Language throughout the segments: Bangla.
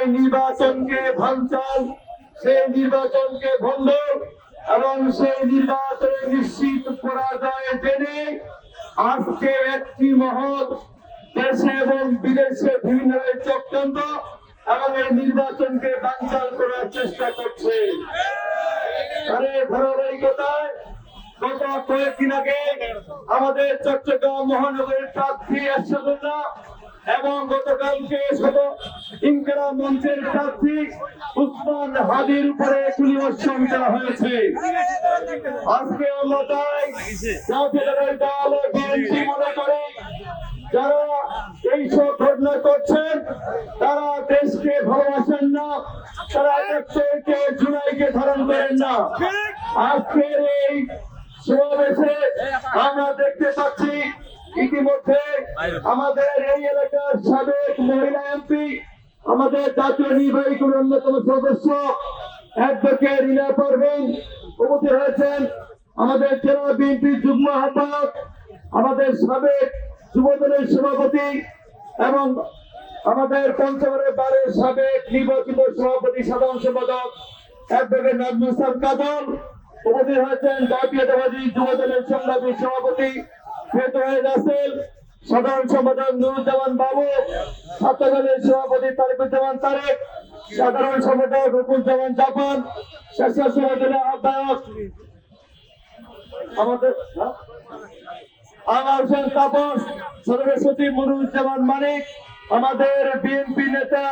সেই নির্বাচনকে ভাঙচাল, সেই নির্বাচনকে ভণ্ড এবং সেই নির্বাচনে নিশ্চিত পরাজয় জেনে আজকে একটি মহল দেশে এবং বিদেশে বিভিন্ন চক্রান্ত এবং এই নির্বাচনকে বাঞ্চাল করার চেষ্টা করছে। ধারাবাহিকতায় গত কয়েকদিন আগে আমাদের চট্টগ্রাম মহানগরের প্রার্থী আসাদুল্লাহ এবং গতকালকে সদ ইনকারা মঞ্চের প্রার্থী উসমান হাদির উপরে গুলি বর্ষণ করা হয়েছে। আজকে জাতীয় দল বিএনপি মনে করে, যারা এইসব ঘটনা করছেন, তারা দেশকে ভালোবাসেন না, তারা একাত্তরকে জুলাইকে ধারণ করেন না। আজকের এই সমাবেশে আমরা দেখতে পাচ্ছি ইতিমধ্যে আমাদের এই এলাকার সাবেক মহিলা এমপি, আমাদের জাতীয় নির্বাহী অন্যতম সদস্য অ্যাডভোকেট রিনা পারভিন উপস্থিত হয়েছেন। আমাদের জেলা বিএনপি যুগ্ম আহ্বায়ক, আমাদের সাবেক যুবদলের সভাপতি এবং আমাদের পঞ্চগড়ের বারের সাবেক নির্বাচিত সভাপতি, সাধারণ সম্পাদক অ্যাডভোকেট নাজমুল ইসলাম কাজল উপস্থিত হয়েছেন। জাতীয়তাবাদী যুবদলের সংগ্রামী সভাপতি সাধারণ সম্পাদক নুরুজ্জামান বাবু ছাত্রদলের সভাপতি তারিকুজ্জামান তারেক সাধারণ সম্পাদক রুকুজ্জামান জাপান স্বেচ্ছাসেবক দলের আহ্বায়ক আমাদের হ্যাঁ? আমার হোসেন তাপস সচিব মনুরুজ্জামান মানিক আমাদের বিএনপি নেতা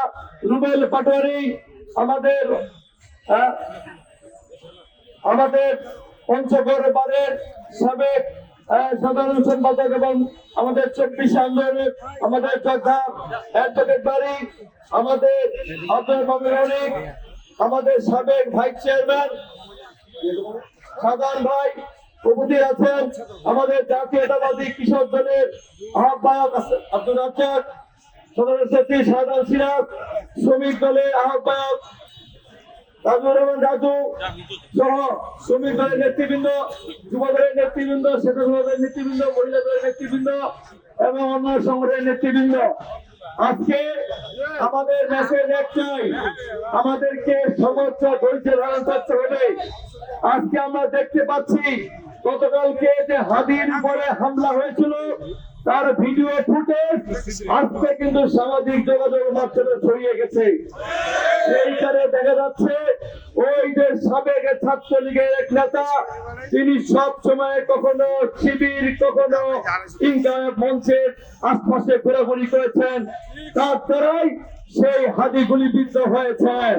রুবেল পাটোয়ারি আমাদের আহ, আমাদের পঞ্চগড় বারের সাবেক সাধারণ সম্পাদক এবং আমাদের চব্বিশ আন্দোলনের আমাদের অ্যাডভোকেট বাড়ি, আমাদের আব্দুল মামির অনেক আমাদের সাবেক ভাইস চেয়ারম্যান সাধারণ ভাই উপস্থিত আছেন, আমাদের জাতীয়তাবাদী কৃষক দলের আহ্বায়ক আব্দুল রাজ্জাক সদস্য সচিব সাধারণ সিরাজ, শ্রমিক দলের আহ্বায়ক রাজুর রহমান, রাজু। সহ শ্রমিক দলের নেতৃবৃন্দ, যুব দলের নেতৃবৃন্দ, স্বেচ্ছাসেবক দলের নেতৃবৃন্দ, মহিলা দলের নেতৃবৃন্দ এবং অন্য সংগঠনের নেতৃবৃন্দ। আজকে আমাদের মেসেজ একটাই আমাদেরকে সমস্ত ধৈর্য ধারণ করতে হবে। আজকে আমরা দেখতে পাচ্ছি, গতকালকে যে হাদির উপরে হামলা হয়েছিল, তার ভিডিও ফুটেজ আজকে কিন্তু সামাজিক যোগাযোগ মাধ্যমে ছড়িয়ে গেছে। সেইখানে দেখা যাচ্ছে ওই যে সাবেক ছাত্রলীগের এক নেতা, তিনি সব সময় কখনো শিবির, কখনো মঞ্চের আশপাশে ঘোরাঘুরি করেছেন। তার দ্বারাই সেই হাদিগুলি বিদ্ধ হয়েছেন